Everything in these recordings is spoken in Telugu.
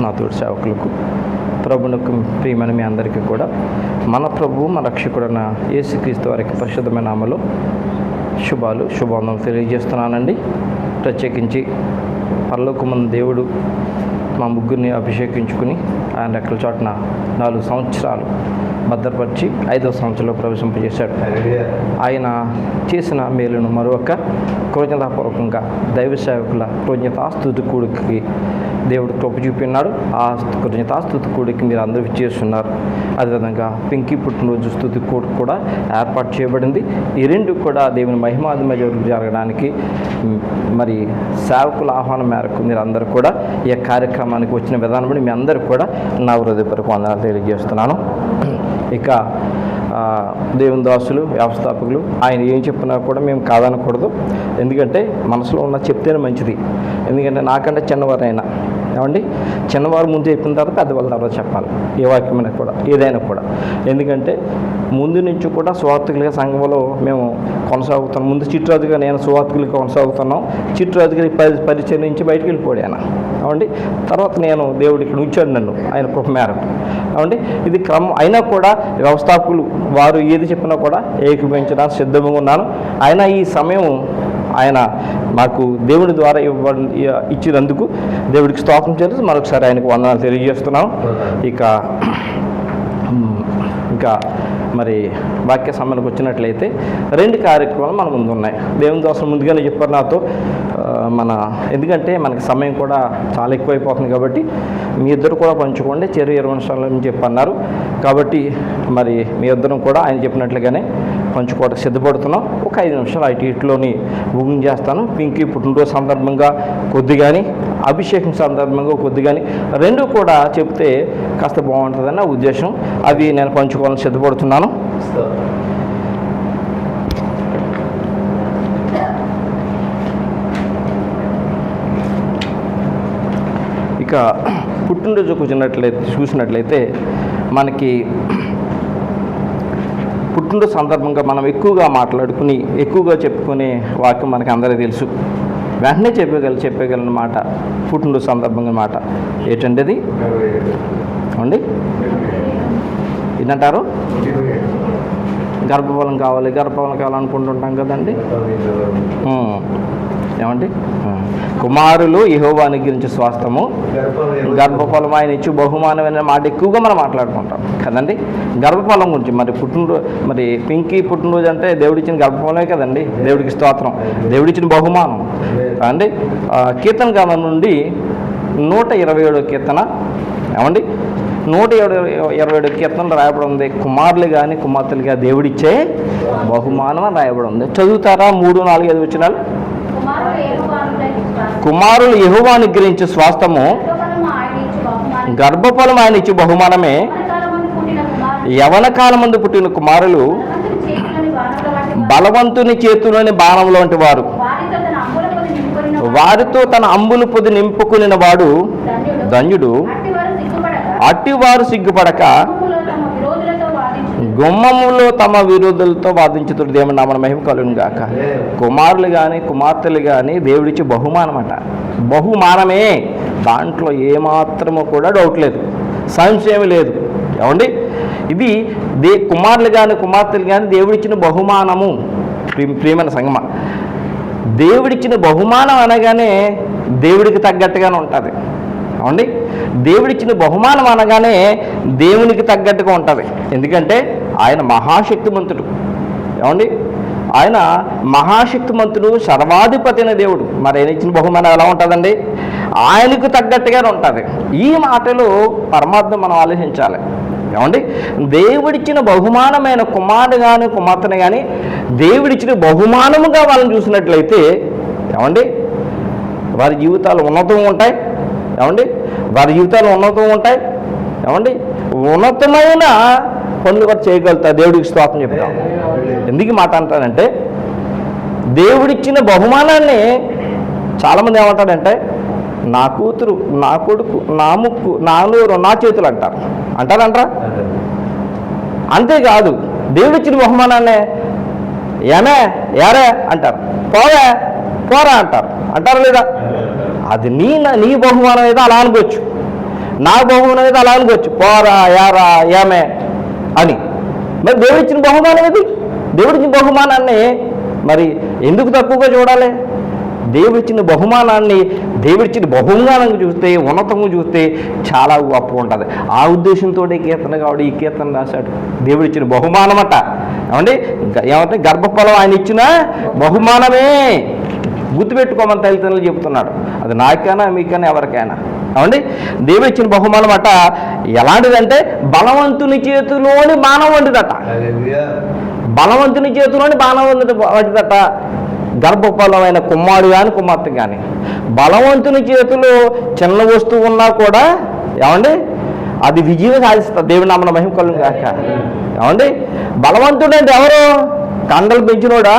నా తోటి సేవకులకు ప్రభునకు ప్రియమైన మీ అందరికీ కూడా మన ప్రభువు మన రక్షకుడైన యేసుక్రీస్తు వారికి పరిశుద్ధమైన నామలో శుభాలు శుభాందం తెలియజేస్తున్నానండి. ప్రత్యేకించి పరలోకమందు దేవుడు మా ముగ్గురిని అభిషేకించుకుని ఆయన రెక్కల చాటున నాలుగు సంవత్సరాలు భద్రపరిచి ఐదవ సంవత్సరంలో ప్రవేశింపజేశాడు. ఆయన చేసిన మేలును మరొక కృతజ్ఞతాపూర్వకంగా దైవ సేవకుల కృతజ్ఞతాస్తుతి కూడికి దేవుడు కృప చూపినాడు. ఆ కృతజ్ఞతాస్తుతి కూడికి మీరు అందరూ చేస్తున్నారు అదేవిధంగా పింకీ పుట్టినరోజు స్థుతి కూడి కూడా ఏర్పాటు చేయబడింది. ఈ రెండు కూడా దేవుని మహిమాదిమ జరగడానికి మరి సేవకుల ఆహ్వానం మేరకు మీరు అందరూ కూడా ఈ కార్యక్రమానికి వచ్చిన విధానం బట్టి మీ అందరూ కూడా నా హృదయపరకు వందనాలు తెలియజేస్తున్నాను. ఇక దేవుని దాసులు వ్యవస్థాపకులు ఆయన ఏం చెప్పినా కూడా మేము కాదనకూడదు. ఎందుకంటే మనసులో ఉన్న చెప్తేనే మంచిది. ఎందుకంటే నాకంటే చిన్నవారైనా. ఏమండి? చిన్నవారు ముందు చెప్పిన తర్వాత పెద్దవాళ్ళ తర్వాత చెప్పాలి. ఏ వాక్యమైనా కూడా ఏదైనా కూడా. ఎందుకంటే ముందు నుంచి కూడా సువార్థకులుగా సంఘంలో మేము కొనసాగుతున్నాం. ముందు చిట్రాజుగా నేను సువార్థకులుగా కొనసాగుతున్నాం. చిట్రాజుగా పరి పరిచయం నుంచి బయటికి వెళ్ళిపోయాను ఏమండి? తర్వాత నేను దేవుడికి ఉంచాడు నన్ను ఆయన కృప మేరకు. ఏమండి? ఇది క్రమం అయినా కూడా వ్యవస్థాపకులు వారు ఏది చెప్పినా కూడా ఏకీపించడానికి సిద్ధంగా ఉన్నాను. అయినా ఈ సమయం ఆయన మాకు దేవుడి ద్వారా ఇవ్వ ఇచ్చినందుకు దేవుడికి స్తోత్రం చేసి మరొకసారి ఆయనకు వందనాలు తెలియజేస్తున్నాం. ఇక ఇంకా మరి వాక్య సమయానికి వచ్చినట్లయితే రెండు కార్యక్రమాలు మన ముందు ఉన్నాయి. దేవుని దోసం ముందుగానే చెప్పారు నాతో. మన ఎందుకంటే మనకి సమయం కూడా చాలా ఎక్కువైపోతుంది కాబట్టి మీ ఇద్దరు కూడా పంచుకోండి. చెరు ఇరవై నిమిషాలు అని చెప్పన్నారు. కాబట్టి మరి మీ ఇద్దరం కూడా ఆయన చెప్పినట్లుగానే పంచుకోవడం సిద్ధపడుతున్నాం. ఒక ఐదు నిమిషాలు అటు ఇటులోని ముగించేస్తాను పింకీ పుట్టినరోజు సందర్భంగా కొద్దిగాని అభిషేకం సందర్భంగా కొద్దిగాని రెండు కూడా చెప్తే కాస్త బాగుంటుందని నా ఉద్దేశం. అవి నేను పంచుకోవాలని సిద్ధపడుతున్నాను. ఇక పుట్టినరోజు కూర్చున్నట్లయితే చూసినట్లయితే మనకి పుట్టినరోజు సందర్భంగా మనం ఎక్కువగా మాట్లాడుకుని ఎక్కువగా చెప్పుకునే వాక్యం మనకి అందరికీ తెలుసు. వెంటనే చెప్పగల చెప్పగలిగిన మాట పుట్టినరోజు సందర్భంగా మాట. ఏంటంటే అది అండి ఏంటంటారు? గర్భఫలం కావాలి గర్భఫలం కావాలనుకుంటుంటాం కదండి. ఏమండి. కుమారులు యెహోవాని గురించి స్వాస్థము. గర్భఫలం ఆయన ఇచ్చి బహుమానం అనే మాట ఎక్కువగా మనం మాట్లాడుకుంటాం. కదండి? గర్భఫలం గురించి మరి పుట్టినరోజు మరి పింకీ పుట్టినరోజు అంటే దేవుడిచ్చిన గర్భఫలమే కదండి? దేవుడికి స్తోత్రం. దేవుడిచ్చిన బహుమానం. అండి? కీర్తన గానం నుండి నూట ఇరవై ఏడో కీర్తన. ఏమండి? నూట ఏడు ఇరవై ఏడు కీర్తనలు రాయబడి ఉంది కుమారులు కానీ కుమార్తెలుగా దేవుడిచ్చే బహుమానం అని రాయబడి ఉంది చదువుతారా? మూడు నాలుగు ఐదు వచ్చినాలు? కుమారులు యహువా గ్రహించే స్వాస్థము గర్భఫలం ఆయన ఇచ్చే బహుమానమే యవన కాలం ముందు పుట్టిన కుమారులు బలవంతుని చేతులని బాణంలో వంటి వారు. వారితో తన అంబులు పొది నింపుకునిన వాడు ధన్యుడు. ధన్యుడు అట్టివారు సిగ్గుపడక అట్టివారు సిగ్గుపడక గుమ్మములో తమ విరోధులతో వాదించుచు. గుమ్మములో తమ విరోధులతో వాదించుతుడు దేవుని నామన మహిమ కలుగును గాక. కుమారులు కానీ కుమార్తెలు కానీ దేవుడిచ్చి బహుమానం అట బహుమానమే. దాంట్లో ఏమాత్రము కూడా డౌట్ లేదు. సంశయం లేదు. ఏమండి? ఇది దే కుమారులు కానీ కుమార్తెలు కానీ దేవుడిచ్చిన బహుమానము. ప్రియమైన సంగమ. దేవుడిచ్చిన బహుమానం అనగానే దేవుడికి తగ్గట్టుగానే ఉంటుంది. ఏమండి? దేవుడిచ్చిన బహుమానం అనగానే దేవునికి తగ్గట్టుగా ఉంటుంది. ఎందుకంటే ఆయన మహాశక్తిమంతుడు. ఏమండి? ఆయన మహాశక్తిమంతుడు సర్వాధిపతి అయిన దేవుడు. మరి ఆయన ఇచ్చిన బహుమానం ఎలా ఉంటుందండి? ఆయనకు తగ్గట్టుగానే ఉంటుంది. ఈ మాటలు పరమాత్మ మనం ఆలోచించాలి. ఏమండి? దేవుడిచ్చిన బహుమానమైన కుమారుడు కానీ కుమార్తెను కానీ దేవుడిచ్చిన బహుమానముగా వాళ్ళని చూసినట్లయితే ఏమండి? వారి జీవితాలు ఉన్నతం ఉంటాయి. ఏమండి? వారి జీవితాలు ఉన్నతం ఉంటాయి. ఏమండి? ఉన్నతమైన పనులు కూడా చేయగలుగుతా దేవుడికి స్తోత్రం చెప్తాం. ఎందుకు మాట అంటానంటే దేవుడిచ్చిన బహుమానాన్ని చాలామంది ఏమంటాడంటే నా కూతురు నా కొడుకు నా ముక్కు నా నూరు నా చేతులు అంటారు. అంటారంటారా? అంతేకాదు దేవుడిచ్చిన బహుమానాన్ని ఏమే ఏరే అంటారు. పోవే పోరా అంటారు. అంటారా లేదా? అది నీ నీ బహుమానం ఏదో అలా అనుకోవచ్చు. నా బహుమానం అనేది అలా అనుకోవచ్చు. పోరా యారా ఏమే అని. మరి దేవుడు ఇచ్చిన బహుమానం ఇది దేవుడు ఇచ్చిన బహుమానాన్ని మరి ఎందుకు తక్కువగా చూడాలి? దేవుడిచ్చిన బహుమానాన్ని దేవుడిచ్చిన బహుమానం చూస్తే ఉన్నతంగా చూస్తే చాలా గొప్ప ఉంటుంది. ఆ ఉద్దేశంతో కీర్తన కావడు ఈ కీర్తన రాశాడు. దేవుడిచ్చిన బహుమానమట. ఏమండి? గ- ఏమంటే గర్భఫలం ఆయన ఇచ్చిన బహుమానమే. గుర్తుపెట్టుకోమని తల్లిదండ్రులు చెబుతున్నాడు అది నాకైనా మీకైనా ఎవరికైనా. ఏమండి దేవుడు ఇచ్చిన బహుమానం అట ఎలాంటిదంటే బలవంతుని చేతిలోని మానవ వంటిదట. బలవంతుని చేతిలోని బాణం వంటిదట. గర్భఫలమైన కుమ్మాడు కానీ కుమార్తె కానీ బలవంతుని చేతిలో చిన్న వస్తువు ఉన్నా కూడా ఏమండి? అది విజయం సాధిస్తుంది. దేవుని నామన మహిమ కలుగు కాక ఏమండి? బలవంతుడు అంటే ఎవరు? కండలు పెంచినోడా?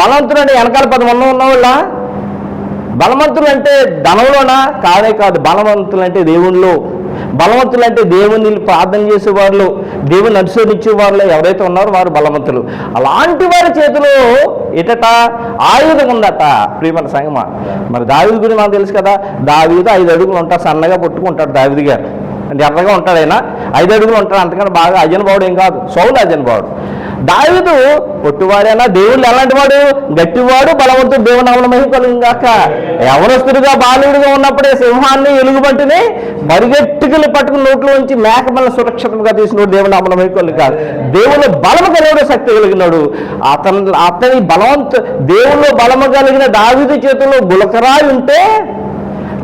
బలవంతుడు అంటే వెనకాల పది మంది ఉన్నవాళ్ళ? బలవంతులు అంటే ధనంలోనా కాదే కాదు బలవంతులు అంటే దేవుళ్ళు బలవంతులు అంటే దేవుని ప్రార్థన చేసేవాళ్ళు దేవుని అనుసరించే వాళ్ళు ఎవరైతే ఉన్నారో వారు బలవంతులు. అలాంటి వారి చేతిలో ఎటట? ఆయుధం ఉందట ప్రియమణ సంగమ. మరి దావిది గురించి మనకు తెలుసు కదా దావీదు ఐదు అడుగులు ఉంటారు సన్నగా పట్టుకుంటాడు దావిది గారు. అంటే ఎర్రగా ఉంటాడు ఆయన ఐదు అడుగులు ఉంటాడు అంతకన్నా బాగా అజన్ బావుడు ఏం కాదు సౌలు అజన్ బావుడు దావిదు పొట్టువాడైనా దేవుళ్ళు ఎలాంటి వాడు? గట్టివాడు బలవంతుడు దేవుని నామన కాక కలుగుగాక బాలుడుగా బాలుడిగా ఉన్నప్పుడే సింహాన్ని ఎలుగుబంటిని మరిగెట్టుకుని పట్టుకుని నోట్లో ఉంచి మేకమల్ల సురక్షితంగా తీసినోడు దేవుని నామన మహిమ దేవుని బలము కలిగిన శక్తి కలిగినాడు. అతను అతని బలవంతు దేవుళ్ళు బలము కలిగిన దావిదు చేతుల్లో గులకరాయి ఉంటే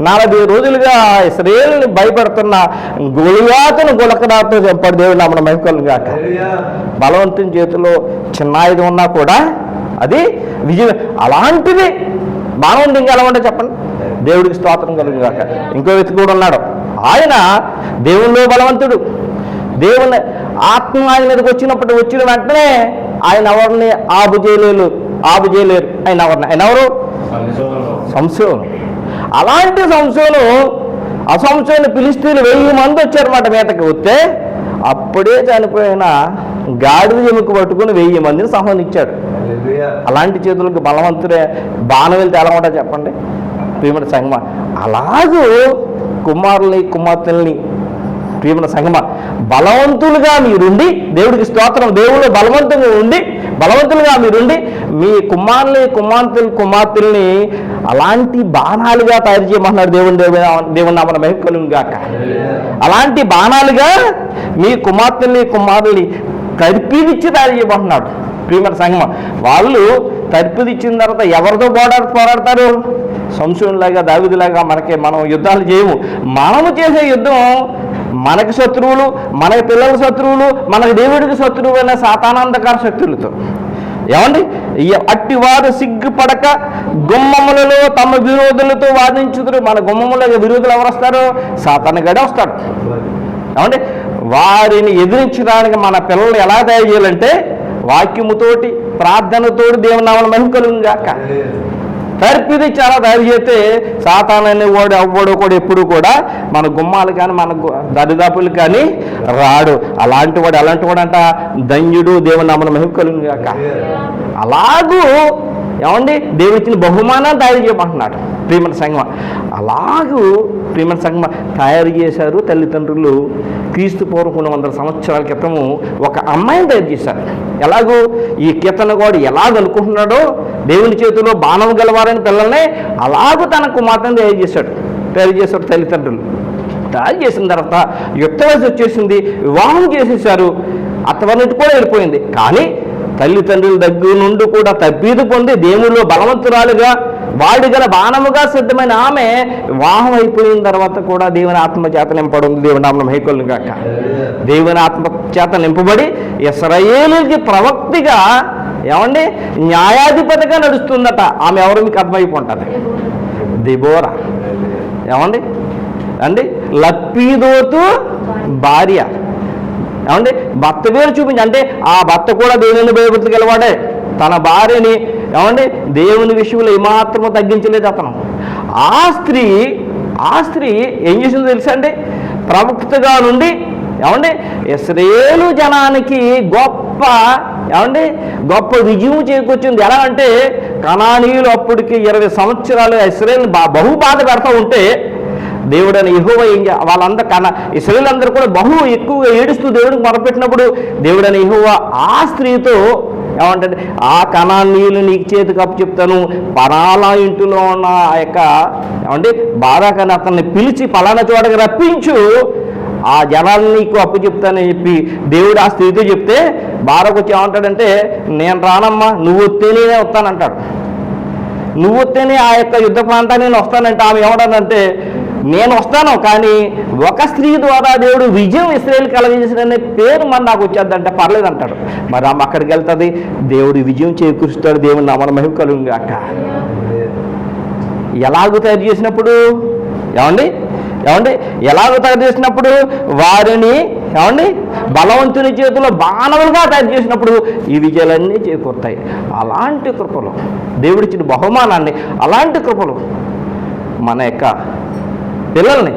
నలభై రోజులుగా ఇస్రాయేల్ని భయపడుతున్న గొలియాతను గులకరాతో చంపాడు దేవుడు నామన మహిమకలు గాక. బలవంతుని చేతిలో చిన్న ఆయుధం ఉన్నా కూడా అది విజయం అలాంటిది మానవుని ఇంకా ఎలా ఉంటే చెప్పండి? దేవుడికి స్తోత్రం కలుగు గాక. ఇంకో వ్యక్తి కూడా ఉన్నాడు. ఆయన దేవుల్లో బలవంతుడు. దేవుని ఆత్మ ఆయన మీదకి వచ్చినప్పుడు వచ్చిన వెంటనే ఆయన ఎవరిని? ఆపు చేయలేరు ఆపు చేయలేరు ఆయన ఎవరిని? ఆయన ఎవరు? సంశయం అలాంటి సంశయం ఆ సంశయం పిలిస్తీలు వెయ్యి మంది వచ్చారన్నమాట మీదకి వస్తే అప్పుడే చనిపోయిన గాడిద ఎముక పట్టుకుని వెయ్యి మందిని సంహరించాడు అలాంటి చేతులకు బలవంతుడే బాణం వెళ్తే ఎలా ఉంటా చెప్పండి? ప్రియమైన సంగమ. అలాగూ కుమారుల్ని కుమార్తెల్ని ప్రియమైన సంగమ బలవంతులుగా మీరుండి దేవుడికి స్తోత్రం దేవుడు బలవంతంగా ఉండి బలవంతులుగా మీరుండి మీ కుమారుని కుమార్తెలు కుమార్తెల్ని అలాంటి బాణాలుగా తయారు చేయమన్నాడు దేవుని దేవుని దేవుని నామన గాక. అలాంటి బాణాలుగా మీ కుమార్తెల్ని కుమారుల్ని తర్పీదిచ్చి తయారు చేయమంటున్నాడు ప్రియమైన సంగమ వాళ్ళు తరిపిదిచ్చిన తర్వాత ఎవరితో పోరాడు పోరాడతారు? సంశయంలాగా దావిదిలాగా మనకి మనం యుద్ధాలు చేయము. మనము చేసే యుద్ధం మనకి శత్రువులు మన పిల్లల శత్రువులు మనకి దేవుడికి శత్రువు అయిన సాతానందకార శక్తులతో. ఏమండి? అట్టి వారు సిగ్గుపడక గుమ్మములలో తమ విరోధులతో వాదించుదురు. మన గుమ్మముల విరోధులు ఎవరు వస్తారు? సాతానగాడే వస్తాడు. ఏమండి? వారిని ఎదిరించడానికి మన పిల్లలు ఎలా తయారు చేయాలంటే వాక్యముతోటి ప్రార్థనతోటి దేవుని నామన మహిమకలుగు తర్పిది చాలా తయారు చేస్తే సాతానని వాడు అవ్వడు కూడా ఎప్పుడు కూడా. మన గుమ్మాలు కానీ మన దరిదాపులు కానీ రాడు. అలాంటి వాడు అలాంటి వాడు అంట ధన్యుడు దేవుని నామన మహిమకలుగు గాక అలాగూ ఏమండి? దేవుడు ఇచ్చిన బహుమానాన్ని తయారు చేయమంటున్నాడు ప్రియమైన సంగమ అలాగూ ప్రియమైన సంగమ తయారు చేశారు తల్లిదండ్రులు. క్రీస్తు పూర్వం కొన్ని వందల సంవత్సరాల క్రితము ఒక అమ్మాయిని తయారు చేశారు. ఎలాగూ ఈ కీర్తన కూడా ఎలాగనుకుంటున్నాడో దేవుని చేతిలో బాణం గలవారని పిల్లల్ని అలాగూ తన కుమార్తెను తయారు చేశాడు. తయారు చేశాడు తల్లిదండ్రులు. తయారు చేసిన తర్వాత యుక్త వయసు వచ్చేసింది వివాహం చేసేసారు అత్తవారి కూడా వెళ్ళిపోయింది. కానీ తల్లిదండ్రుల దగ్గర నుండి కూడా తబ్బీదు పొంది దేవుల్లో బలవంతురాలుగా వాడి గల బాణముగా సిద్ధమైన ఆమె వివాహం అయిపోయిన తర్వాత కూడా దేవుని ఆత్మ చేత నింపడం దేవుని నామం హైకోళ్ళు కాక దేవుని ఆత్మ చేత నింపబడి ఇస్రాయేలుకి ప్రవక్తిగా ఏమండి? న్యాయాధిపతిగా నడుస్తుందట. ఆమె ఎవరు? మీకు అర్థమైపోంటుంది దిబోరా. ఏమండి? అండి? లప్పీదోతు భార్య. ఏమండి? భర్త పేరు చూపించి అంటే ఆ భర్త కూడా దేవుని భయభక్తి గెలవాడే తన భార్యని ఏమండి? దేవుని విషయంలో ఏమాత్రము తగ్గించలేదు అతను. ఆ స్త్రీ ఆ స్త్రీ ఏం చేసిందో తెలుసా అండి? ప్రవక్తగా నుండి ఏమండి? ఇస్రేలు జనానికి గొప్ప ఏమండి? గొప్ప రుజువు చేకూర్చింది. ఎలా అంటే కణానీయులు అప్పటికి ఇరవై సంవత్సరాలు ఇస్రేల్ బా బహు బాధ పెడతా ఉంటే దేవుడు అని యెహోవా ఏం వాళ్ళందరూ కన ఇస్రాయేలందరూ కూడా బహు ఎక్కువగా ఏడుస్తూ దేవుడికి మొరపెట్టినప్పుడు దేవుడు అని ఆ స్త్రీతో ఏమంటే ఆ కణాన్నీళ్ళు నీకు చేతికి అప్పు చెప్తాను పరాల ఇంటిలో ఉన్న ఆ యొక్క ఏమంటే బాధాకని అతన్ని పిలిచి పలానా చోటకి రప్పించు ఆ జనాన్ని నీకు అప్పు చెప్తానని చెప్పి దేవుడు ఆ స్త్రీతో చెప్తే బారకు వచ్చి ఏమంటాడంటే నేను రానమ్మా నువ్వు వస్తేనే వస్తానంటాడు. నువ్వు వస్తేనే ఆ యొక్క యుద్ధ ప్రాంతాన్ని నేను వస్తానంటే ఆమె ఏమడానంటే నేను వస్తాను కానీ ఒక స్త్రీ ద్వారా దేవుడు విజయం ఇస్రాయల్ కలగజేసిన పేరు మన నాకు వచ్చేద్దంటే పర్లేదు అంటాడు మరి ఆమె అక్కడికి వెళ్తుంది దేవుడు విజయం చేకూరుస్తాడు దేవుని నామన మహిమ కలుగుగాక అక్క ఎలాగూ తయారు చేసినప్పుడు? ఏమండి? ఏమండి? ఎలాగో తయారు చేసినప్పుడు? వారిని ఏమండి? బలవంతుని చేతిలో బాణవులుగా తయారు చేసినప్పుడు ఈ విజయాలన్నీ చేకూరుతాయి. అలాంటి కృపలు దేవుడిచ్చిన బహుమానాన్ని అలాంటి కృపలు మన యొక్క పిల్లల్ని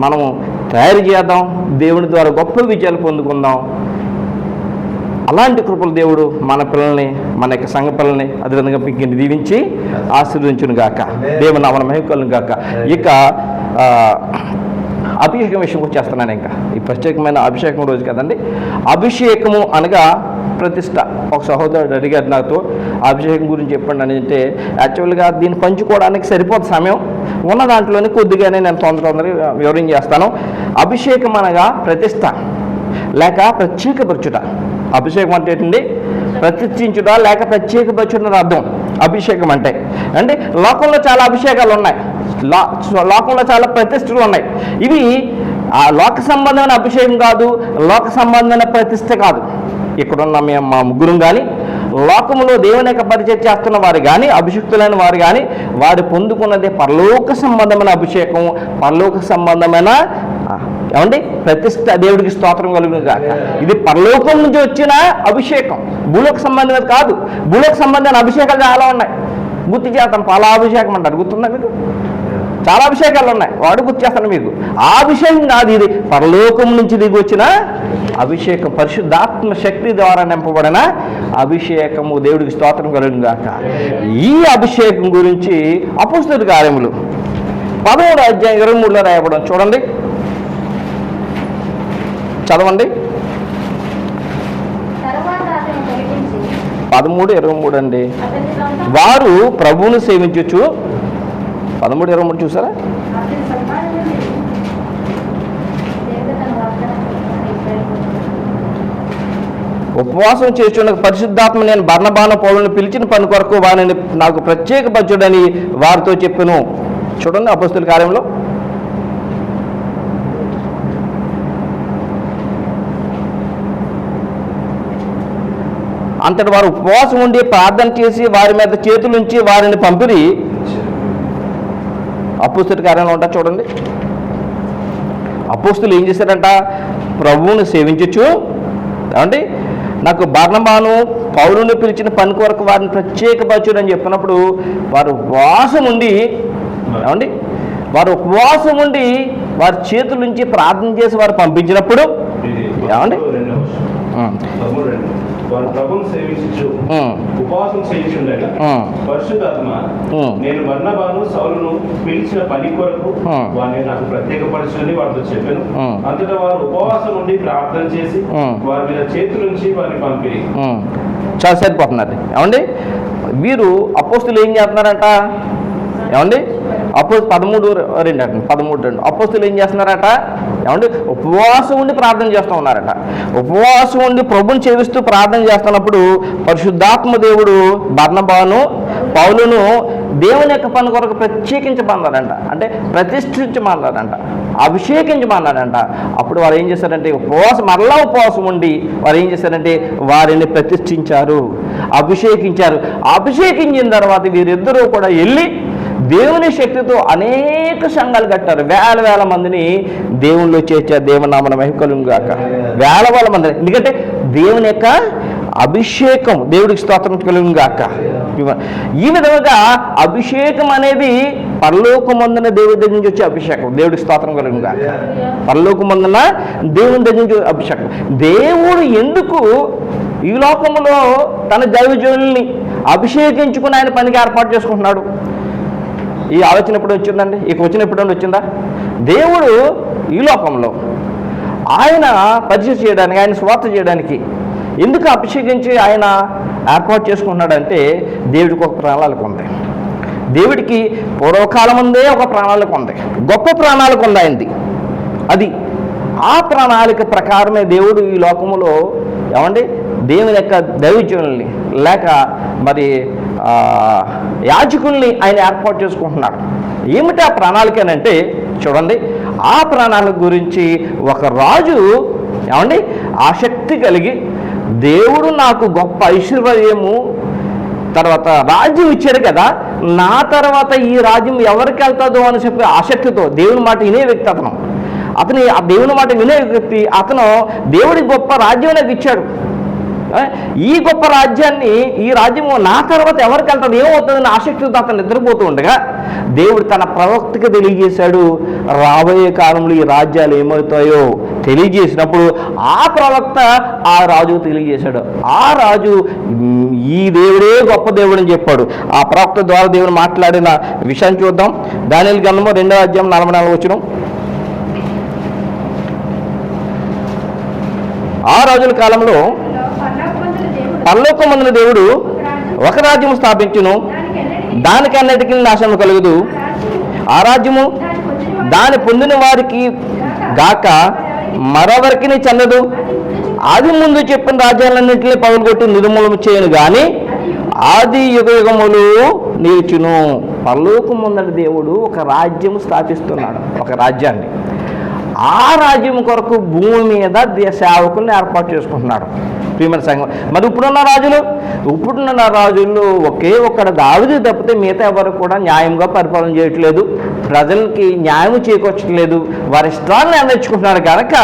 మనము తయారు చేద్దాం దేవుని ద్వారా గొప్ప విజయాలు పొందుకుందాం. అలాంటి కృపలు దేవుడు మన పిల్లల్ని మన యొక్క సంఘ పిల్లల్ని అదేవిధంగా మీకు దీవించి ఆశీర్వదించును గాక. దేవుని నామన మహికలను గాక. ఇక అభిషేకం విషయం వచ్చేస్తున్నాను ఇంకా. ఈ ప్రత్యేకమైన అభిషేకం రోజు కదండి. అభిషేకము అనగా ప్రతిష్ట. ఒక సహోదరుడు అడిగారు నాతో అభిషేకం గురించి చెప్పండి అని అంటే యాక్చువల్గా దీన్ని పంచుకోవడానికి సరిపోదు సమయం. ఉన్న దాంట్లోనే కొద్దిగానే నేను తొందర తొందరగా వివరం చేస్తాను. అభిషేకం అనగా ప్రతిష్ట లేక ప్రత్యేకపరచుట. అభిషేకం అంటే ఏంటండి? ప్రతిష్ఠించుట లేక ప్రత్యేకపరచుట అర్థం. అభిషేకం అంటే. అంటే లోకంలో చాలా అభిషేకాలు ఉన్నాయి. లోకంలో చాలా ప్రతిష్టలు ఉన్నాయి. ఇవి ఆ లోక సంబంధమైన అభిషేకం కాదు లోక సంబంధమైన ప్రతిష్ట కాదు. ఇక్కడున్న మేము మా ముగ్గురం కానీ లోకంలో దేవుని యొక్క పరిచయం చేస్తున్న వారు కానీ అభిషిక్తులైన వారు కానీ వారు పొందుకున్నది పరలోక సంబంధమైన అభిషేకం పరలోక సంబంధమైన ఏమండి? ప్రతిష్ట దేవుడికి స్తోత్రం కలుగును కాక ఇది పరలోకం నుంచి వచ్చిన అభిషేకం. భూలోక సంబంధమైనది కాదు. భూలోక సంబంధమైన అభిషేకాలు చాలా ఉన్నాయి. గుర్తు చేస్తాం పాలాభిషేకం అంటారు. గుర్తుందా మీకు? చాలా అభిషేకాలు ఉన్నాయి. వాడు గుర్తు చేస్తాను మీకు. ఆ అభిషేకం కాదు ఇది. పరలోకం నుంచి దిగి వచ్చిన అభిషేకం పరిశుద్ధాత్మ శక్తి ద్వారా నింపబడిన అభిషేకము. దేవుడికి స్తోత్రం కలుగును గాక. ఈ అభిషేకం గురించి అపుస్తు కార్యములు. పదమూడు అధ్యాయం ఇరవై మూడులో రాయబడం చూడండి. చదవండి. పదమూడు ఇరవై మూడు అండి. వారు ప్రభువును సేవించచ్చు పదమూడు ఇరవై మూడు చూసారా? ఉపవాసం చేస్తున్న పరిశుద్ధాత్మ నేను బర్ణబాన పౌరులను పిలిచిన పని కొరకు వారిని నాకు ప్రత్యేక బచ్చుడని వారితో చెప్పాను. చూడండి అపస్తుల కార్యంలో. అంతటి వారు ఉపవాసం ఉండి ప్రార్థన చేసి వారి మీద చేతులుంచి వారిని పంపిరి. అపుస్తుల కార్యంలో ఉంటా చూడండి. అపోస్తులు ఏం చేశారంట? ప్రభువును సేవించచ్చు. ఏమండి? నాకు బర్ణమాను పౌరుని పిలిచిన పని కొరకు వారిని ప్రత్యేకపరచుడు అని చెప్పినప్పుడు వారు ఉపవాసం ఉండి ఏమండి? వారు ఉపవాసం ఉండి వారి చేతుల నుంచి ప్రార్థన చేసి వారు పంపించినప్పుడు ఏమండి? వారు ప్రభువును సేవించు ఉపవాసం చేయించుండగా ఉం. నేను బర్ణబాను సౌలును పిలిచిన పని కొరకు. వారిని నాకు ప్రత్యేకపరచుని వారితో చెప్పాను. అంతటా వారు ఉపవాసం ఉండి ప్రార్థన చేసి. వారి మీద చేతులుంచి వారిని పంపిణీ. చాలా సరిపోతున్నారు ఏమండి వీరు అపోస్తులు ఏం చేస్తున్నారంట ఏమండి అప్పుడు పదమూడు రెండు అండి పదమూడు రెండు. అపోస్తులు ఏం చేస్తున్నారట? ఏమండి? ఉపవాసం ఉండి ప్రార్థన చేస్తూ ఉన్నారట. ఉపవాసం ఉండి ప్రభుని చేవిస్తూ ప్రార్థన చేస్తున్నప్పుడు పరిశుద్ధాత్మ దేవుడు బర్ణబాను పౌలును దేవుని యొక్క పని కొరకు ప్రత్యేకించమన్నాడంట అంటే ప్రతిష్ఠించమన్నాడంట అభిషేకించమన్నాడంట అప్పుడు వారు ఏం చేశారంటే ఉపవాసం మరలా ఉపవాసం ఉండి వారు ఏం చేశారంటే వారిని ప్రతిష్ఠించారు అభిషేకించారు. అభిషేకించిన తర్వాత వీరిద్దరూ కూడా వెళ్ళి దేవుని శక్తితో అనేక సంఘాలు కట్టారు. వేల వేల మందిని దేవుళ్ళు చేర్చారు. దేవుని నామన మహికలు గాక. వేల వేల మందిని. ఎందుకంటే దేవుని యొక్క అభిషేకం దేవుడికి స్తోత్రం కలుగు గాక. ఈ విధంగా అభిషేకం అనేది పరలోకమందున దేవుడి దగ్గర నుంచి వచ్చే అభిషేకం. దేవుడికి స్తోత్రం కలుగు గాక. పరలోకమందున దేవుని దగ్గర నుంచి అభిషేకం. దేవుడు ఎందుకు ఈ లోకంలో తన దైవజనుల్ని అభిషేకించుకుని ఆయన పనికి ఏర్పాటు చేసుకుంటున్నాడు? ఈ ఆలోచన ఎప్పుడు వచ్చిందండి? ఇక వచ్చిన ఎప్పుడు వచ్చిందా? దేవుడు ఈ లోకంలో ఆయన పరిచయం చేయడానికి ఆయన స్వార్థ చేయడానికి ఎందుకు అభిషేకించి ఆయన ఏర్పాటు చేసుకున్నాడంటే దేవుడికి ఒక ప్రాణాలకు ఉంది. దేవుడికి పూర్వకాలం ఉందే ఒక ప్రాణాలకు ఉంది. గొప్ప ప్రాణాలకు ఉంది ఆయనది. అది ఆ ప్రణాళిక ప్రకారమే దేవుడు ఈ లోకములో ఏమండి? దేవుని యొక్క దైవజనుల్ని లేక మరి యాజకుల్ని ఆయన ఏర్పాటు చేసుకుంటున్నాడు ఏమిటి ఆ ప్రణాళిక అని అంటే చూడండి ఆ ప్రణాళిక గురించి ఒక రాజు ఏమండి ఆసక్తి కలిగి దేవుడు నాకు గొప్ప ఐశ్వర్యము తర్వాత రాజ్యం ఇచ్చాడు కదా నా తర్వాత ఈ రాజ్యం ఎవరికి వెళ్తుందో అని చెప్పి ఆసక్తితో దేవుని మాట వినే వ్యక్తి అతను. అతని ఆ దేవుని మాట వినే వ్యక్తి అతను దేవుడి గొప్ప రాజ్యం నాకు ఇచ్చాడు. ఈ గొప్ప రాజ్యాన్ని ఈ రాజ్యము నా తర్వాత ఎవరికి వెళ్తుంది? ఏమవుతుందని ఆసక్తితో అతను నిద్రపోతూ ఉండగా దేవుడు తన ప్రవక్తకి తెలియజేశాడు రాబోయే కాలంలో ఈ రాజ్యాలు ఏమవుతాయో తెలియజేసినప్పుడు ఆ ప్రవక్త ఆ రాజు తెలియజేశాడు. ఆ రాజు ఈ దేవుడే గొప్ప దేవుడు అని చెప్పాడు. ఆ ప్రవక్త ద్వారా దేవుడు మాట్లాడిన విషయాన్ని చూద్దాం. దానిల గ్రంథము రెండో అధ్యాయం నలభై నాలుగు వచ్చిన. ఆ రాజుల కాలంలో పరలోకమందున దేవుడు ఒక రాజ్యము స్థాపించును. దానికి ఎన్నటికీ నాశనం కలుగుదు. ఆ రాజ్యము దాని పొందిన వారికి గాక మరొవరికి చెందదు? అది ముందు చెప్పిన రాజ్యాలన్నింటినీ పగులుగొట్టి నిర్మూలన చేయను కానీ ఆది యుగ యుగములు నిలుచును. ముందటి దేవుడు ఒక రాజ్యం స్థాపిస్తున్నాడు ఒక రాజ్యాన్ని. ఆ రాజ్యం కొరకు భూమి మీద సేవకుల్ని ఏర్పాటు చేసుకుంటున్నాడు. ప్రియమైన సంఘం. మరి ఇప్పుడున్న రాజులు? ఇప్పుడున్న రాజుల్లో ఒకే ఒక్కడ దావిది తప్పితే మిగతా ఎవరు కూడా న్యాయంగా పరిపాలన చేయట్లేదు. ప్రజలకి న్యాయం చేకూర్చట్లేదు. వారి ఇష్టాన్ని నెరవేర్చుకుంటున్నారు కనుక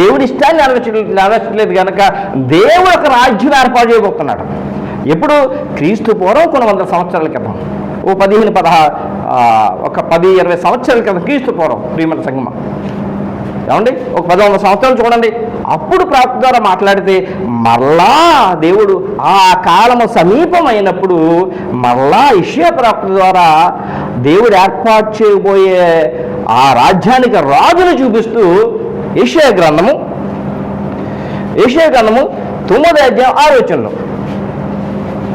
దేవుడి ఇష్టాన్ని నెరవేర్చ నెరవేర్చట్లేదు కనుక దేవుడు ఒక రాజ్యం ఏర్పాటు చేయబోతున్నాడు. ఎప్పుడు క్రీస్తు పూర్వం కొన్ని వందల సంవత్సరాల క్రితం ఓ పదిహేను పదహా ఒక పది ఇరవై సంవత్సరాల క్రితం క్రీస్తు పూర్వం ప్రియమైన సంగమ ఏమండి? ఒక పది వందల సంవత్సరాలు చూడండి. అప్పుడు ప్రాప్తి ద్వారా మాట్లాడితే మరలా దేవుడు ఆ కాలము సమీపమైనప్పుడు మరలా ఇషయ ప్రాప్తి ద్వారా దేవుడు ఏర్పాటు చేయబోయే ఆ రాజ్యానికి రాజును చూపిస్తూ ఏషియా గ్రంథము ఏషియా గ్రంథము తొమ్మిది అధ్యాయం ఆలోచనలు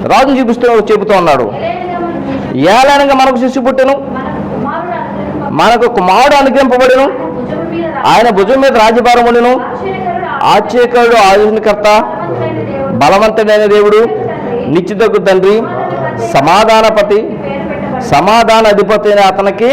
రాజును చూపిస్తూ చెబుతూ ఉన్నాడు. ఏలనగా మనకు శిశు పుట్టెను. మనకు కుమారుడు అనుగ్రహింపబడెను. ఆయన భుజం మీద రా- ఆయన ఆశ్చర్యకరుడు, ఆలోచనకర్త బలవంతుడైన దేవుడు, బలవంతుడైన నిత్యదగ్గు తండ్రి సమాధానపతి సమాధాన అధిపతి అయిన అతనికి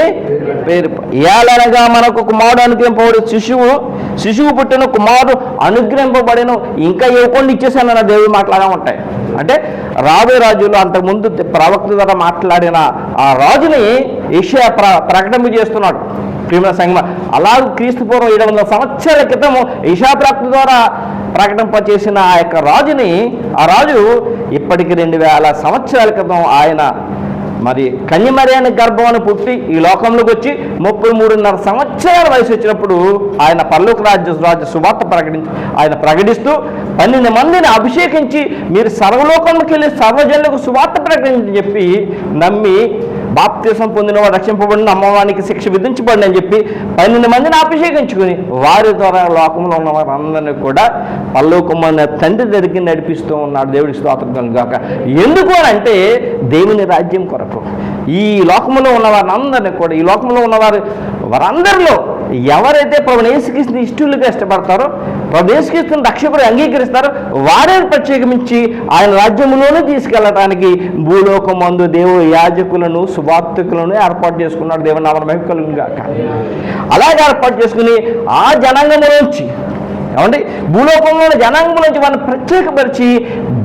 పేరు. ఏలనగా మనకు కుమారుడు అనుగ్రహింపబడు శిశువు శిశువు పుట్టిన కుమారుడు అనుగ్రహింపబడిన. ఇంకా ఇవ్వకుండా ఇచ్చేసానన్న దేవుడు మాట్లాడే ఉంటాయి. అంటే రాబోయే రాజులు అంతకుముందు ప్రవక్త ద్వారా మాట్లాడిన ఆ రాజుని ఏషియా ప్ర ప్రకటన చేస్తున్నాడు. ప్రియమైన సంగమ అలాగే క్రీస్తు పూర్వం ఏడు వందల సంవత్సరాల క్రితము ఈశాప్రాప్తి ద్వారా ప్రకటింప చేసిన ఆ యొక్క రాజుని ఆ రాజు ఇప్పటికి రెండు వేల సంవత్సరాల క్రితం ఆయన మరి కన్యమరేని గర్భాన్ని పుట్టి ఈ లోకంలోకి వచ్చి ముప్పై మూడున్నర సంవత్సరాల వయసు వచ్చినప్పుడు ఆయన పర్లోక రాజ్య రాజ్య సువార్త ప్రకటించి ఆయన ప్రకటిస్తూ పన్నెండు మందిని అభిషేకించి మీరు సర్వలోకంలోకి వెళ్ళి సర్వజనులకు సువార్త ప్రకటించి చెప్పి నమ్మి బాప్తీసం పొందిన వాడు రక్షింపబడిన అమ్మవానికి శిక్ష విధించబడిన అని చెప్పి పన్నెండు మందిని అభిషేకించుకుని వారి ద్వారా లోకంలో ఉన్న వారందరినీ కూడా పల్లోకమైన తండ్రి దగ్గరికి నడిపిస్తూ ఉన్నాడు. దేవుడి స్తోత్రం కాక ఎందుకు అంటే దేవుని రాజ్యం కొరకు. ఈ లోకంలో ఉన్న అందరిని కూడా ఈ లోకంలో ఉన్నవారు వారందరిలో ఎవరైతే ప్రభుని ఏసుకృష్ణ ఇష్టలుగా ఇష్టపడతారో ప్రభు ఏసుకృష్ణ రక్షకుడు అంగీకరిస్తారో వారే ప్రత్యేకించి ఆయన రాజ్యంలోనే తీసుకెళ్ళడానికి భూలోకం మందు దేవు యాజకులను సువార్తికులను ఏర్పాటు చేసుకున్నాడు. దేవుని నామన మహిళలుగా అలాగే ఏర్పాటు చేసుకుని ఆ జనాంగంలోంచి ఏమండి? భూలోకంలో జనాంగం నుంచి వారిని ప్రత్యేకపరిచి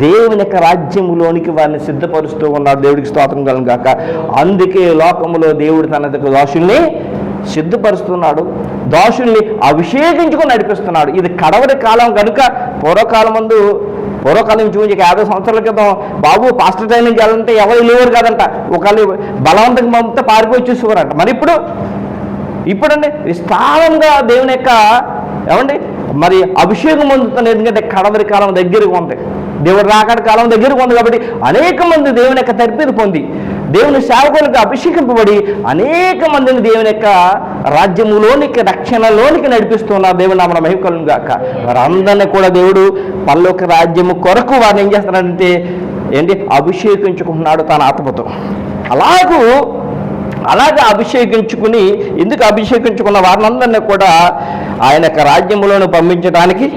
దేవుని యొక్క రాజ్యములోనికి వారిని సిద్ధపరుస్తూ ఉన్నారు. దేవుడికి స్తోత్రం కలను కాక అందుకే లోకములో దేవుడు తన దాసుల్ని దోషుల్ని సిద్ధపరుస్తున్నాడు. దాసుల్ని అభిషేకించుకొని నడిపిస్తున్నాడు. ఇది కడవరి కాలం కనుక పూర్వకాలం ముందు పూర్వకాలం చూసి యాభై సంవత్సరాల క్రితం బాబు పాస్టర్ ట్రైనింగ్ వెళ్ళాలంటే ఎవరు లేవరు కాదంట. ఒకళ్ళు బలవంతంగా పంపితే పారిపోయి చూసేవారంట. మరి ఇప్పుడు ఇప్పుడండి విస్తారంగా దేవుని యొక్క ఏమండి మరి అభిషేకం పొందుతున్న ఎందుకంటే కడవరి కాలం దగ్గరకు ఉంది. దేవుడు రాకడ కాలం దగ్గరకు ఉంది కాబట్టి అనేక మంది దేవుని యొక్క తర్పిది పొంది దేవుని సేవకులకు అభిషేకింపబడి అనేక మందిని దేవుని యొక్క రాజ్యములోనికి రక్షణలోనికి నడిపిస్తున్నారు దేవుని నామన మహికలను గాక. వారందరినీ కూడా దేవుడు పల్లొక రాజ్యము కొరకు వారిని ఏం చేస్తున్నాడంటే ఏంటి? అభిషేకించుకుంటున్నాడు తన ఆత్మతో. అలాగూ అలాగే అభిషేకించుకుని ఎందుకు అభిషేకించుకున్న వారినందరినీ కూడా ఆయన యొక్క రాజ్యంలోని పంపించడానికి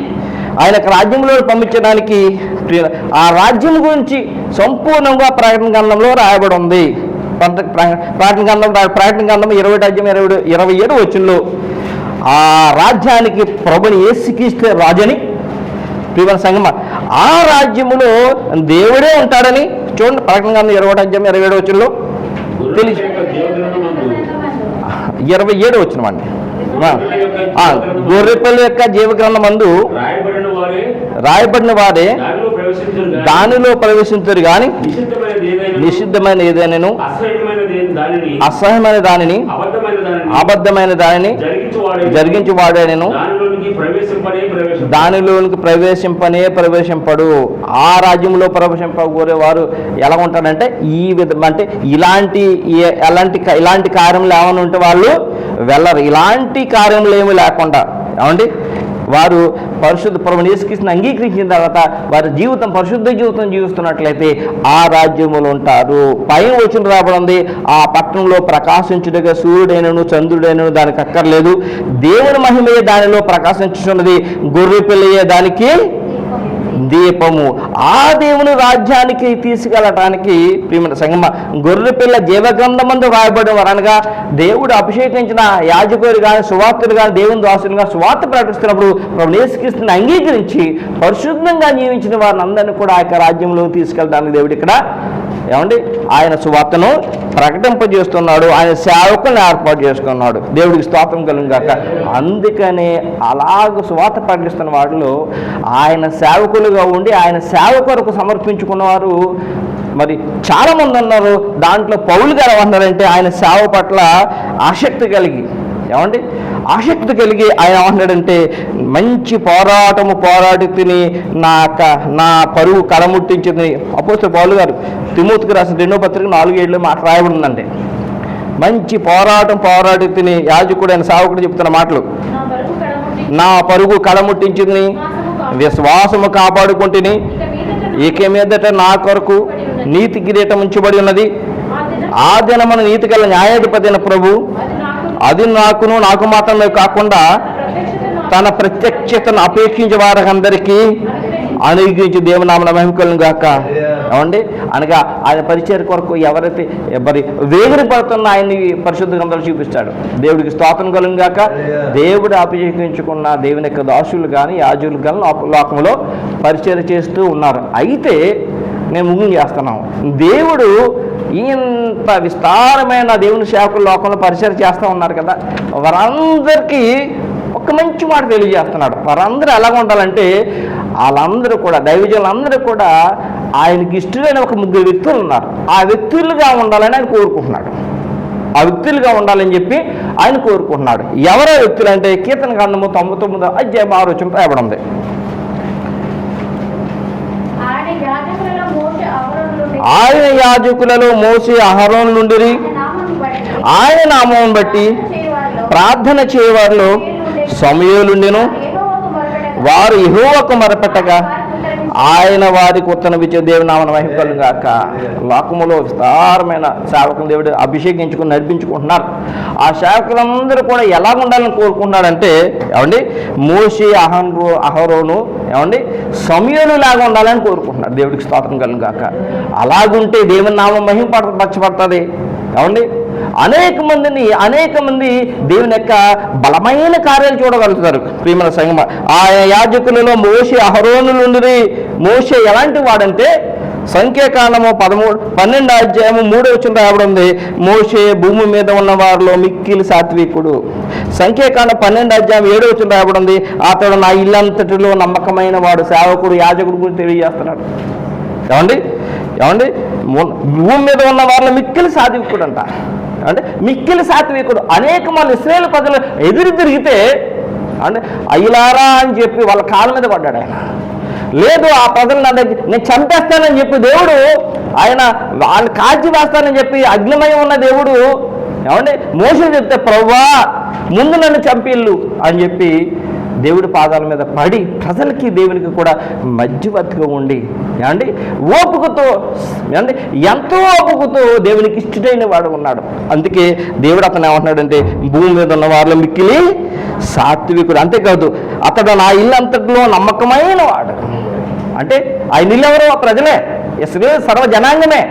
ఆయన యొక్క రాజ్యంలో పంపించడానికి ప్రియ- ఆ రాజ్యం గురించి సంపూర్ణంగా ప్రకటన గ్రంథంలో రాయబడి ఉంది. ప్ర- ప్రకటన గ్రంథం ప్రకటన గ్రంథం ఇరవై రాజ్యం ఇరవై ఇరవై ఏడు వచ్చిందో ఆ రాజ్యానికి ప్రభుని ఏ సికిస్తే రాజని ప్రియమైన సంగమ ఆ రాజ్యములో దేవుడే ఉంటాడని చూడండి ప్రకటన గ్రంథం ఇరవై రాజ్యం ఇరవై ఏడు వచ్చిందో జీవగ్రంథమందు ఇరవై ఏడు వచ్చినమండి గొర్రెపల్లి యొక్క జీవగ్రంథం మందు రాయబడిన వారే దానిలో ప్రవేశించరు కానీ ఏదైనా నిషిద్ధమైన ఏదైనాను దానిని అసహ్యమైన దానిని అబద్ధమైన దానిని జరిగించి వాడాను దానిలోనికి ప్రవేశింపనే ప్రవేశం. దానిలోనికి ప్రవేశింపనే ప్రవేశింపడు. ఆ రాజ్యంలో ప్రవేశింపగోరే వారు ఎలా ఉంటారంటే ఈ విధం అంటే ఇలాంటి ఎలాంటి ఇలాంటి కార్యములు ఏమైనా ఉంటే వాళ్ళు వెళ్ళరు. ఇలాంటి కార్యములు ఏమి లేకుండా. ఏమండి? వారు పరిశుద్ధ ప్రభుని యేసుకృష్ణ అంగీకరించిన తర్వాత వారి జీవితం పరిశుద్ధ జీవితం జీవిస్తున్నట్లయితే ఆ రాజ్యములు ఉంటారు. పైన వచ్చిన రాబడింది ఆ పట్టణంలో ప్రకాశించుటగా సూర్యుడైనను చంద్రుడైనను దానికి అక్కర్లేదు. దేవుని మహిమయే దానిలో ప్రకాశించున్నది గొర్రె పిల్లయే దానికి దీపము ఆ దేవుని రాజ్యానికి తీసుకెళ్ళటానికి ప్రియమైన సంగమ గొర్రె పిల్ల జీవగ్రంథమందు రాయబడిన అనగా దేవుడు అభిషేకించిన యాజకులు కానీ సువార్తలు కానీ దేవుని దాసులు కానీ సువార్త ప్రకటిస్తున్నప్పుడు ప్రభు అంగీకరించి పరిశుద్ధంగా జీవించిన వారిని అందరినీ కూడా ఆ యొక్క రాజ్యంలో తీసుకెళ్ళడానికి దేవుడు ఇక్కడ ఏమండి? ఆయన సువార్తను ప్రకటింపజేస్తున్నాడు. ఆయన సేవకులను ఏర్పాటు చేసుకున్నాడు. దేవుడికి స్తోత్రం కలుగు అందుకనే అలాగ స్వాత ప్రకటిస్తున్న వాటిలో ఆయన సేవకులుగా ఉండి ఆయన సేవ కొరకు సమర్పించుకున్నవారు మరి చాలామంది ఉన్నారు. దాంట్లో పౌలు గారు ఉన్నారంటే ఆయన సేవ పట్ల ఆసక్తి కలిగి. ఏమండి? ఆసక్తి కలిగి ఆయన ఏమన్నాడంటే మంచి పోరాటము పోరాడి తిని నా క- నా పరువు కడముట్టించింది అపోస్తే పౌలు గారు. తిమూతికి రాసిన రెండో పత్రిక నాలుగు ఏళ్ళు మాట రాయబడి ఉందండి మంచి పోరాటం పోరాడి తిని యాజకుడైన సావకుడు చెప్తున్న మాటలు. నా పరుగు కడముట్టించింది విశ్వాసము కాపాడుకుంటుని ఇక మీదట నా కొరకు నీతి కిరీటం ఉంచబడి ఉన్నది. ఆ దినమున నీతి గల న్యాయాధిపతి అయిన ప్రభు అది నాకును నాకు మాత్రమే కాకుండా తన ప్రత్యక్షతను అపేక్షించే వారందరికీ అనుగ్రహించి దేవనామన మహిమకులను గాక. ఏమండి? అనగా ఆయన పరిచయ కొరకు ఎవరైతే మరి వేగుని పడుతున్న ఆయన్ని పరిశుద్ధ గ్రంథాలు చూపిస్తాడు. దేవుడికి స్తోత్రం కలుగు గాక. దేవుడు అభిషేకించుకున్న దేవుని యొక్క దాసులు కానీ యాజులు కానీ లోకంలో పరిచయం చేస్తూ ఉన్నారు. అయితే నేను ముగింపు చేస్తున్నాం. దేవుడు ఇంత విస్తారమైన దేవుని సేవకుల లోకంలో పరిచయం చేస్తూ ఉన్నారు కదా వారందరికీ ఒక మంచి మాట తెలియజేస్తున్నాడు. వారందరూ ఎలాగ ఉండాలంటే వాళ్ళందరూ కూడా దైవజనులందరూ కూడా ఆయనకి ఇష్టమైన ఒక ముగ్గురు వ్యక్తులు ఉన్నారు. ఆ వ్యక్తులుగా ఉండాలని ఆయన కోరుకుంటున్నాడు. ఆ వ్యక్తులుగా ఉండాలని చెప్పి ఆయన కోరుకుంటున్నాడు. ఎవరో వ్యక్తులు అంటే కీర్తన కాండము తొంభై తొమ్మిది అధ్యాయం ఆరోచన వచ్చిన రాయబడి ఉంది ఆయన యాజకులలో మోసే అవరోధులు ఆయన యాజకులలో మోసే అహరోన్ నుండి ఆయన నామం బట్టి ప్రార్థన చేయవారిలో సమయలుండెను. వారు ఇహోవకు మరపెట్టగా ఆయన వారికి ఉత్తన ఇచ్చే దేవుని నామన మహిమకలు గాక. లోకములో విస్తారమైన సేవకులు దేవుడు అభిషేకించుకుని నడిపించుకుంటున్నారు. ఆ సేవకులందరూ కూడా ఎలా ఉండాలని కోరుకుంటున్నాడంటే ఏమండి? మోషి అహన్రో అహరోను ఏమండి? సమయంలో లాగా ఉండాలని కోరుకుంటున్నాడు దేవుడికి స్తోత్రం కలుగాక అలాగుంటే దేవుని నామం మహిమ పరచబడుతుంది. ఏమండి? అనేక మందిని అనేక మంది దేవుని యొక్క బలమైన కార్యాలు చూడగలుగుతారు. ప్రియమల సంగమ ఆ యాజకులలో మోసే అహరోనులుండి మోసే ఎలాంటి వాడంటే సంఖ్యాకాండము పదమూడు పన్నెండు అధ్యాయము మూడో వచ్చిన రావడం ఉంది. మోసే భూమి మీద ఉన్న వారిలో మిక్కిలి సాత్వికుడు. సంఖ్యాకాండ పన్నెండు అధ్యాయం ఏడో వచ్చిన రావడం ఉంది. అతడు నా ఇల్లంతటిలో నమ్మకమైన వాడు సేవకుడు యాజకుడు గురించి తెలియజేస్తున్నాడు. ఏమండి? ఏమండి? భూమి మీద ఉన్న వాళ్ళ మిక్కిలి సాత్వికుడు అంట అంటే మిక్కిలి సాత్వికుడు అనేక మంది ఇస్రాయేల్ ప్రజలు ఎదురు తిరిగితే అంటే అయ్యలారా అని చెప్పి వాళ్ళ కాళ్ళ మీద పడ్డాడు ఆయన. లేదు ఆ ప్రజలు నా దగ్గర నేను చంపేస్తానని చెప్పి దేవుడు ఆయన వాళ్ళు కాల్చి వేస్తానని చెప్పి అగ్నిమయం ఉన్న దేవుడు ఏమంటే మోసం చెప్తే ప్రవ్వా ముందు నన్ను చంపిల్లు అని చెప్పి దేవుడి పాదాల మీద పడి ప్రజలకి దేవునికి కూడా మధ్యవర్తిగా ఉండి ఏమండి? ఓపుకతో ఏమండి? ఎంతో ఓపుకతో దేవునికి ఇష్టడైన వాడు ఉన్నాడు. అందుకే దేవుడు అతను ఏమంటున్నాడంటే భూమి మీద ఉన్న వాళ్ళ మిక్కిలి సాత్వికుడు. అంతేకాదు అతడు నా ఇల్లు అంతటిలో నమ్మకమైన వాడు. అంటే ఆయన ఇల్లు ఎవరో? ఆ ప్రజలే. ఇస్రాయేల్ సర్వ జనాంగమే.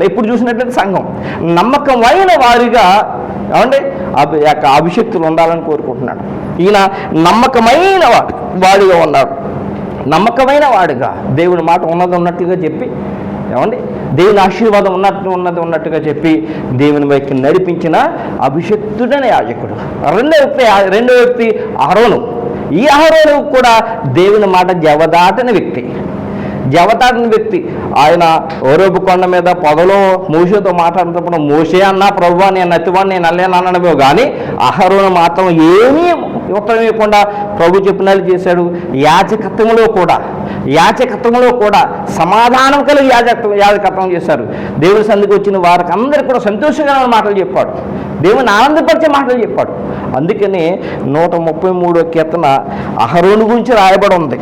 ఇప్పుడు చూసినట్లయితే సంఘం. నమ్మకమైన వారిగా ఏమండి? అభి యొక్క అభిషక్తులు ఉండాలని కోరుకుంటున్నాడు. ఈయన నమ్మకమైన వాడిగా ఉన్నాడు. నమ్మకమైన వాడుగా. దేవుని మాట ఉన్నది ఉన్నట్టుగా చెప్పి ఏమండి? దేవుని ఆశీర్వాదం ఉన్నట్టు ఉన్నది ఉన్నట్టుగా చెప్పి దేవుని వైపు నడిపించిన అభిషక్తుడనే యాజకుడు. రెండో వ్యక్తి రెండో వ్యక్తి అహరోను. ఈ అహరోను కూడా దేవుని మాట జవదాటని వ్యక్తి. జవతాడిన వ్యక్తి. ఆయన ఓరోపు కొండ మీద పొదలో మోషేతో మాట్లాడుతున్నప్పుడు మోషే అన్న ప్రభు నేను నత్తివాడిని నేను అల్లేను అనడమే కానీ అహరోను మాత్రం ఏమీ ఉత్తరం ఇవ్వకుండా ప్రభు చెప్పినట్లు చేశాడు. యాచకత్వంలో కూడా యాచకత్వంలో కూడా సమాధానం కలిగి యాజకత్వం యాజకత్వం చేశారు. దేవుని సందికి వచ్చిన వారికి అందరికీ కూడా సంతోషకరమైన మాటలు చెప్పాడు. దేవుని ఆనందపరిచే మాటలు చెప్పాడు. అందుకని నూట ముప్పై మూడో కీర్తన అహరోను గురించి రాయబడి ఉంది.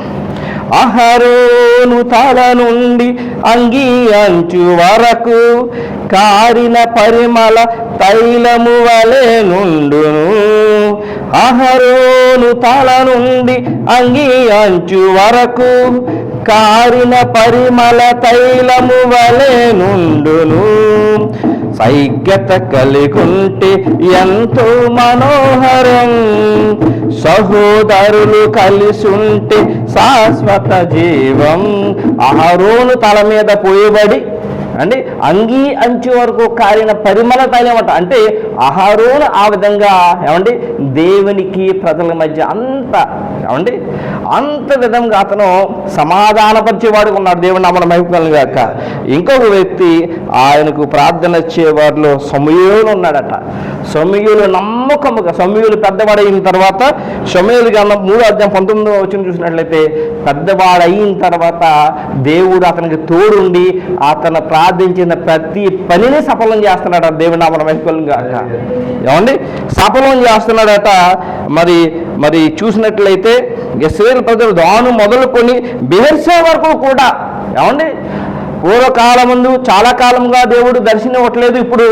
అహరోను తల నుండి అంగి అంచు వరకు కారిన పరిమళ తైలము వలె నుండును. అహరోను తల నుండి అంగి అంచు వరకు కారిన పరిమళ తైలము వలె నుండును. సైక్యత కలిగుంటే ఎంతో మనోహరం. సహోదరులు కలిసుంటే శాశ్వత జీవం. ఆరోను తల మీద పోయబడి అండి అంగీ అంచు వరకు కారిన పరిమళ తైలమట అంటే. ఆహారోను ఆ విధంగా ఏమండి దేవునికి ప్రజల మధ్య అంత ఏమండి అంత విధంగా అతను సమాధానపరిచేవాడు ఉన్నాడు. దేవుడు నామల మహిమకలను గాక. ఇంకొక వ్యక్తి ఆయనకు ప్రార్థన ఇచ్చేవారిలో సమయులు ఉన్నాడట. సమయులు నమ్మకముగా సమయులు పెద్దవాడైన తర్వాత సమయులు కన్నా మూడు అధ్యాయం పంతొమ్మిదో వచ్చిన చూసినట్లయితే పెద్దవాడైన తర్వాత దేవుడు అతనికి తోడుండి అతను ప్రార్థించిన ప్రతి పనిని సఫలం చేస్తున్నాడు దేవుడు నామన మహిమకలను గాక. ఏమండి? సఫలం చేస్తున్నాడట. మరి మరి చూసినట్లయితే ఇస్రాయేల్ ప్రజలు దాను మొదలుకొని బిహర్సే వరకు కూడా ఏమండి? పూర్వకాలం ముందు చాలా కాలంగా దేవుడు దర్శనం ఇవ్వట్లేదు ఇప్పుడు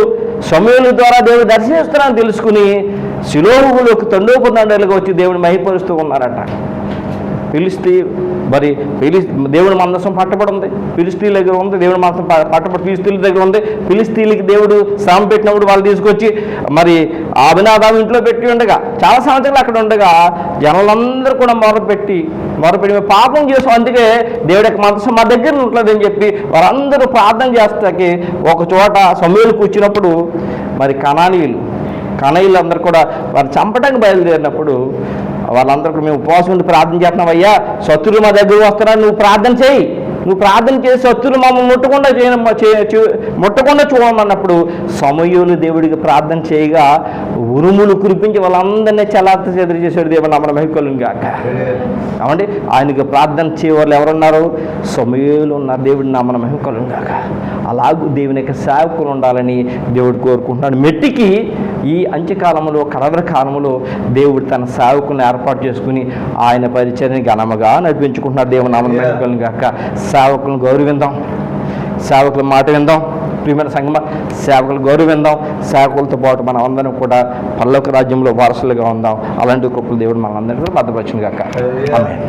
సమయంల ద్వారా దేవుడు దర్శనిస్తున్నాను తెలుసుకుని శిలోహులోకి తండోపుతండలుగా వచ్చి దేవుడు మహిపరుస్తూ ఉన్నారట. పిలిస్తీ మరి పిలి దేవుడి మందసం పట్టబడి ఉంది. పిలిస్తీల దగ్గర ఉంది దేవుడి మందసం పట్టబడి పిలిస్తీల దగ్గర ఉంది. పిలిస్తీలకి దేవుడు శ్రమ పెట్టినప్పుడు వాళ్ళు తీసుకొచ్చి మరి అభినాదాం ఇంట్లో పెట్టి ఉండగా చాలా సంవత్సరాలు అక్కడ ఉండగా జనాలందరూ కూడా మొరపెట్టి మొరపెట్టి పాపం చేసాం. అందుకే దేవుడి యొక్క మందసం మా దగ్గర ఉంటుందని చెప్పి వారందరూ ప్రార్థన చేస్తాకి ఒక చోట సమయంలో కూర్చున్నప్పుడు మరి కణానీయులు కణయులు అందరు కూడా వారు చంపడానికి బయలుదేరినప్పుడు వాళ్ళందరూ మేము ఉపవాసం ఉండి ప్రార్థన చేస్తున్నాం అయ్యా. శత్రులు మా దగ్గర వస్తున్నారు నువ్వు ప్రార్థన చేయి. నువ్వు ప్రార్థన చేసి శత్రులు మమ్మల్ని ముట్టకుండా చేయ ముట్టకుండా చూడమన్నప్పుడు సమయులు దేవుడికి ప్రార్థన చేయగా ఉరుములు కురిపించి వాళ్ళందరినీ చలాత చెదిరి చేశాడు దేవుడు నమ్మన మహికలను గాక. ఏమండి ఆయనకి ప్రార్థన చేయవాళ్ళు ఎవరున్నారు? సమయులు ఉన్నారు దేవుడి నామన మహిమకలను గాక. అలాగూ దేవుని యొక్క సేవకులు ఉండాలని దేవుడు కోరుకుంటున్నాడు. మెట్టికి ఈ అంత్యకాలంలో కలవర కాలంలో దేవుడు తన సేవకులను ఏర్పాటు చేసుకుని ఆయన పరిచయని ఘనముగా నడిపించుకుంటున్నాడు దేవుని నామన కాక గాక. సేవకులను గౌరవిందాం. సేవకుల మాట విందాం. ప్రియమైన సంగమ సేవకులు గౌరవిందాం. సేవకులతో పాటు మనం అందరం కూడా పల్లొక రాజ్యంలో వారసులుగా ఉందాం. అలాంటి గొప్ప దేవుడు మనందరికీ గాక. ఆమేన్.